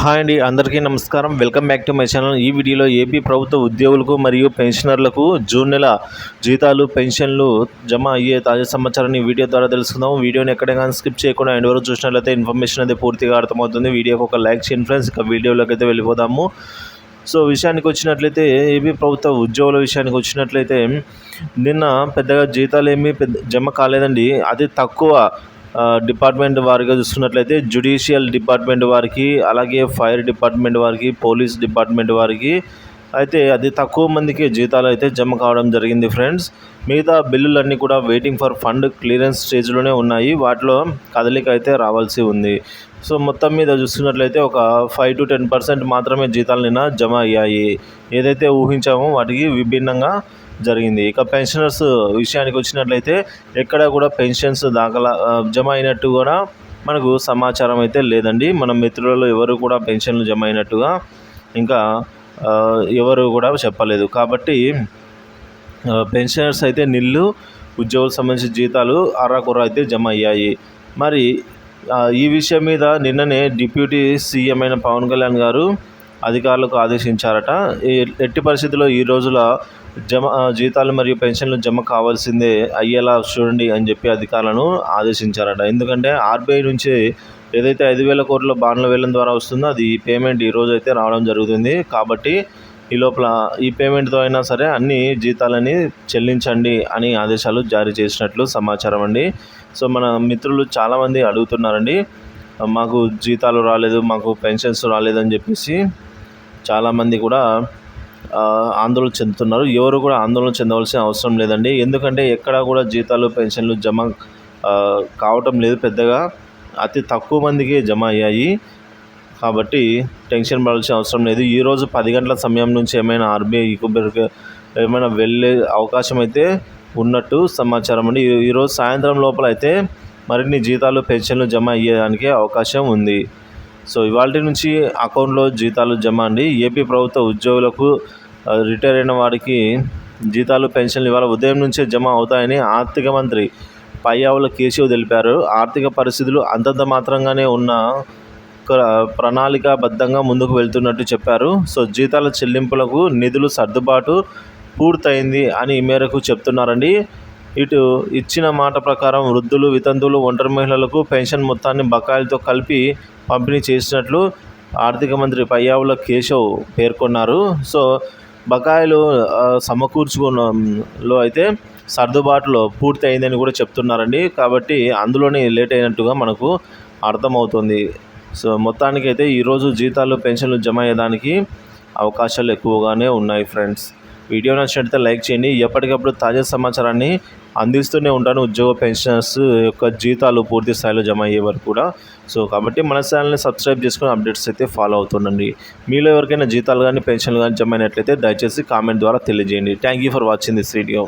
Hi అండి అందరికీ నమస్కారం. Welcome back to my channel. ఈ వీడియోలో ఏపీ ప్రభుత్వ ఉద్యోగులకు మరియు పెన్షనర్లకు జూన్ నెల జీతాలు పెన్షన్లు జమ అయ్యే తాజా సమాచారాన్ని వీడియో ద్వారా తెలుసుకుందాం. వీడియోని ఎక్కడైనా స్కిప్ చేయకుండా ఎండ్ వరకు చూసినట్లయితే ఇన్ఫర్మేషన్ అనేది పూర్తిగా అర్థమవుతుంది. వీడియోకి ఒక లైక్ చేయండి ఫ్రెండ్స్. ఇక వీడియోలోకి అయితే వెళ్ళిపోదాము. సో విషయానికి వచ్చినట్లయితే ఏపీ ప్రభుత్వ ఉద్యోగుల విషయానికి వచ్చినట్లయితే నిన్న పెద్దగా జీతాలు ఏమీ పెద్ద జమ కాలేదండి. అది తక్కువ డిపార్ట్మెంట్ వారిగా చూసుకున్నట్లయితే జ్యుడిషియల్ డిపార్ట్మెంట్ వారికి అలాగే ఫైర్ డిపార్ట్మెంట్ వారికి పోలీస్ డిపార్ట్మెంట్ వారికి అయితే అది తక్కువ మందికి జీతాలు అయితే జమ కావడం జరిగింది ఫ్రెండ్స్. మిగతా బిల్లులన్నీ కూడా వెయిటింగ్ ఫర్ ఫండ్ క్లియరెన్స్ స్టేజ్లోనే ఉన్నాయి. వాటిలో కదలిక అయితే రావాల్సి ఉంది. సో మొత్తం మీద చూసుకున్నట్లయితే ఒక ఫైవ్ టు టెన్ పర్సెంట్ మాత్రమే జీతాలు నిన్న జమ అయ్యాయి. ఏదైతే ఊహించామో వాటికి విభిన్నంగా జరిగింది. ఇక పెన్షనర్స్ విషయానికి వచ్చినట్లయితే ఎక్కడ కూడా పెన్షన్స్ దాఖలా జమ అయినట్టు కూడా మనకు సమాచారం అయితే లేదండి. మన మిత్రులలో ఎవరు కూడా పెన్షన్లు జమ అయినట్టుగా ఇంకా ఎవరు కూడా చెప్పలేదు. కాబట్టి పెన్షనర్స్ అయితే నిల్లు ఉద్యోగులకు సంబంధించిన జీతాలు అరాకొర అయితే జమ అయ్యాయి. మరి ఈ విషయం మీద నిన్ననే డిప్యూటీ సీఎం అయిన పవన్ కళ్యాణ్ గారు అధికారులకు ఆదేశించారట. ఎట్టి పరిస్థితుల్లో ఈ రోజుల జమ జీతాలు మరియు పెన్షన్లు జమ కావాల్సిందే అయ్యేలా చూడండి అని చెప్పి అధికారులను ఆదేశించారట. ఎందుకంటే ఆర్బీఐ నుంచి ఏదైతే ఐదు వేల కోట్ల బాండ్ల వేలం ద్వారా వస్తుందో అది పేమెంట్ ఈ రోజు అయితే రావడం జరుగుతుంది. కాబట్టి ఈ లోపల ఈ పేమెంట్తో అయినా సరే అన్ని జీతాలని చెల్లించండి అని ఆదేశాలు జారీ చేసినట్లు సమాచారం అండి. సో మన మిత్రులు చాలామంది అడుగుతున్నారండి మాకు జీతాలు రాలేదు మాకు పెన్షన్స్ రాలేదని చెప్పేసి చాలామంది కూడా ఆందోళన చెందుతున్నారు. ఎవరు కూడా ఆందోళన చెందవలసిన అవసరం లేదండి. ఎందుకంటే ఎక్కడా కూడా జీతాలు పెన్షన్లు జమ కావటం లేదు పెద్దగా. అతి తక్కువ మందికి జమ అయ్యాయి. కాబట్టి టెన్షన్ పడాల్సిన అవసరం లేదు. ఈరోజు పది గంటల సమయం నుంచి ఏమైనా ఆర్బీఐ కుబెర్కి ఏమైనా వెళ్ళే అవకాశం అయితే ఉన్నట్టు సమాచారం అండి. ఈ- ఈరోజు సాయంత్రం లోపల అయితే మరిన్ని జీతాలు పెన్షన్లు జమ అయ్యేదానికి అవకాశం ఉంది. సో ఇవాళ నుంచి అకౌంట్లో జీతాలు జమ అండి. ఏపీ ప్రభుత్వ ఉద్యోగులకు రిటైర్ అయిన వారికి జీతాలు పెన్షన్లు ఇవాళ ఉదయం నుంచే జమ అవుతాయని ఆర్థిక మంత్రి పయ్యావుల కేశవ్ తెలిపారు. ఆర్థిక పరిస్థితులు అంతంత మాత్రంగానే ఉన్న ఒక ప్రణాళికాబద్ధంగా ముందుకు వెళ్తున్నట్టు చెప్పారు. సో జీతాల చెల్లింపులకు నిధులు సర్దుబాటు పూర్తయింది అని మేరకు చెప్తున్నారండి. ఇటు ఇచ్చిన మాట ప్రకారం వృద్ధులు వితంతువులు ఒంటరి మహిళలకు పెన్షన్ మొత్తాన్ని బకాయిలతో కలిపి పంపిణీ చేసినట్లు ఆర్థిక మంత్రి పయ్యావుల కేశవ్ పేర్కొన్నారు. సో బకాయిలు సమకూర్చుకున్న సమకూర్చుకున్నలో అయితే సర్దుబాటులో పూర్తి అయిందని కూడా చెప్తున్నారండి. కాబట్టి అందులోనే లేట్ అయినట్టుగా మనకు అర్థమవుతుంది. సో మొత్తానికైతే ఈరోజు జీతాలు పెన్షన్లు జమ అయ్యేదానికి అవకాశాలు ఎక్కువగానే ఉన్నాయి ఫ్రెండ్స్. వీడియో నచ్చినట్లయితే లైక్ చేయండి. ఎప్పటికప్పుడు తాజా సమాచారాన్ని అందిస్తూనే ఉంటాను. ఉద్యోగ పెన్షనర్స్ యొక్క జీతాలు పూర్తి స్థాయిలో జమ అయ్యే వరకు కూడా. సో కాబట్టి మన ఛానల్ని సబ్స్క్రైబ్ చేసుకుని అప్డేట్స్ అయితే ఫాలో అవుతుండండి. మీలో ఎవరికైనా జీతాలు కానీ పెన్షన్లు కానీ జమ అయినట్లయితే దయచేసి కామెంట్ ద్వారా తెలియజేయండి. Thank you for watching this video.